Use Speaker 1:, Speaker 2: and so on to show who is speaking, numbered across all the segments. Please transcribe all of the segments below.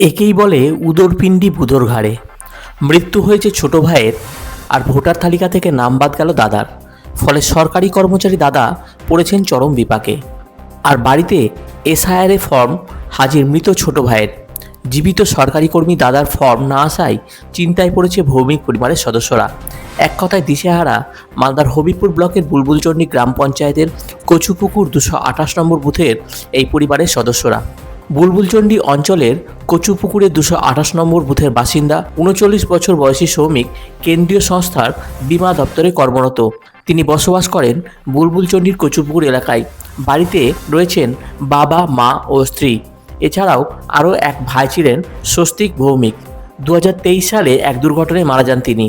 Speaker 1: একেই বলে উদরপিণ্ডি বুধর ঘাড়ে। মৃত্যু হয়েছে ছোট ভাইয়ের আর ভোটার তালিকা থেকে নাম বাদ গেল দাদার। ফলে সরকারি কর্মচারী দাদা পড়েছেন চরম বিপাকে। আর বাড়িতে এসআইআরএ ফর্ম হাজির মৃত ছোট ভাইয়ের। জীবিত সরকারি কর্মী দাদার ফর্ম না আসায় চিন্তায় পড়েছে ভৌমিক পরিবারের সদস্যরা। এক কথায় দিশেহারা মালদার হবিপুর ব্লকের বুলবুলচন্ডী গ্রাম পঞ্চায়েতের কচুপুকুর দুশো আঠাশ নম্বর বুথের এই পরিবারের সদস্যরা। বুলবুলচন্ডী অঞ্চলের কচুপুকুরে দুশো আঠাশ নম্বর বুথের বাসিন্দা উনচল্লিশ বছর বয়সী শ্রমিক কেন্দ্রীয় সংস্থার বিমা দপ্তরে কর্মরত। তিনি বসবাস করেন বুলবুলচন্ডীর কচুপুকুর এলাকায়। বাড়িতে রয়েছেন বাবা, মা ও স্ত্রী। এছাড়াও আরও এক ভাই ছিলেন স্বস্তিক ভৌমিক। দু হাজার তেইশ সালে এক দুর্ঘটনায় মারা যান তিনি।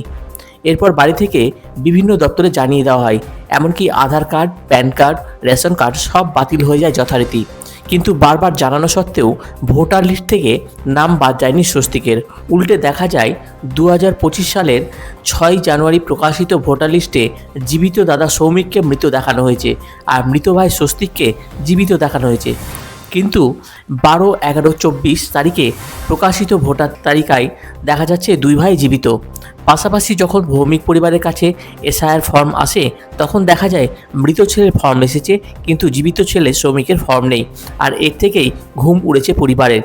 Speaker 1: এরপর বাড়ি থেকে বিভিন্ন দপ্তরে জানিয়ে দেওয়া হয়, এমনকি Aadhaar card, PAN card, ration card সব বাতিল হয়ে যায় যথারীতি। কিন্তু বারবার জানানো সত্ত্বেও ভোটার লিস্ট থেকে নাম বাদ যায়নি স্বস্তিকের। উল্টে দেখা যায় দু হাজার পঁচিশ সালের ছয় জানুয়ারি প্রকাশিত ভোটার লিস্টে জীবিত দাদা সৌমিককে মৃত দেখানো হয়েছে, আর মৃত ভাই স্বস্তিককে জীবিত দেখানো হয়েছে। কিন্তু বারো এগারো চব্বিশ তারিখে প্রকাশিত ভোটার তালিকায় দেখা যাচ্ছে দুই ভাই জীবিত। পাশাপাশি যখন ভৌমিক পরিবারের কাছে এসআইআর ফর্ম আসে, তখন দেখা যায় মৃত ছেলের ফর্ম এসেছে, কিন্তু জীবিত ছেলে শ্রমিকের ফর্ম নেই, আর এর থেকেই ঘুম উড়েছে পরিবারের।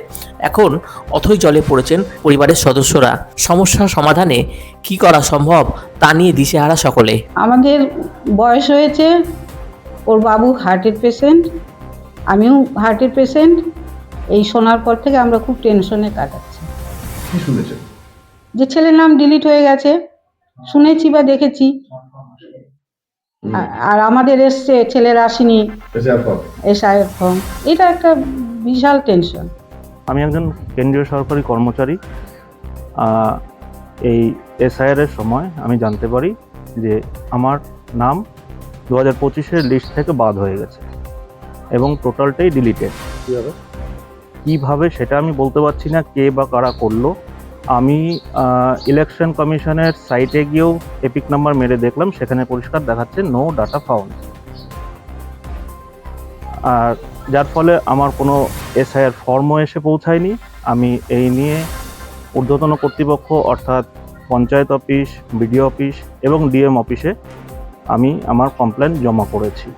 Speaker 1: এখন অথই জলে পড়েছেন পরিবারের সদস্যরা। সমস্যা সমাধানে কি করা সম্ভব তা নিয়ে দিশেহারা সকলে।
Speaker 2: আমাদের বয়স হয়েছে, ওর বাবু হার্টের পেশেন্ট আমিও হার্টের পেশেন্ট এই শোনার পর থেকে আমরা খুব টেনশনে কাটাচ্ছি।
Speaker 3: কি শুনেছেন?
Speaker 2: যে ছেলের নাম ডিলিট হয়ে গেছে শুনেছি বা দেখেছি। আর আমাদের এসছে ছেলের আসেনি
Speaker 3: ফর্ম
Speaker 2: এটা একটা বিশাল টেনশন
Speaker 4: আমি একজন কেন্দ্রীয় সরকারি কর্মচারী। এই এসআইআর এর সময় আমি জানতে পারি যে আমার নাম দু হাজার পঁচিশের লিস্ট থেকে বাদ হয়ে গেছে। এবং টোটালটাই ডিলিটেড।
Speaker 3: কীভাবে?
Speaker 4: কীভাবে সেটা আমি বলতে পারছি না কে বা কারা করল। আমি ইলেকশন কমিশনের সাইটে গিয়েও এপিক নাম্বার মেরে দেখলাম সেখানে পরিষ্কার দেখাচ্ছে নো ডাটা ফাউন্ড আর যার ফলে আমার কোনো এসআইআর ফর্মও এসে পৌঁছায়নি। আমি এই নিয়ে ঊর্ধ্বতন কর্তৃপক্ষ অর্থাৎ পঞ্চায়েত অফিস বিডিও অফিস এবং ডিএম অফিসে আমি আমার কমপ্লেন জমা করেছি।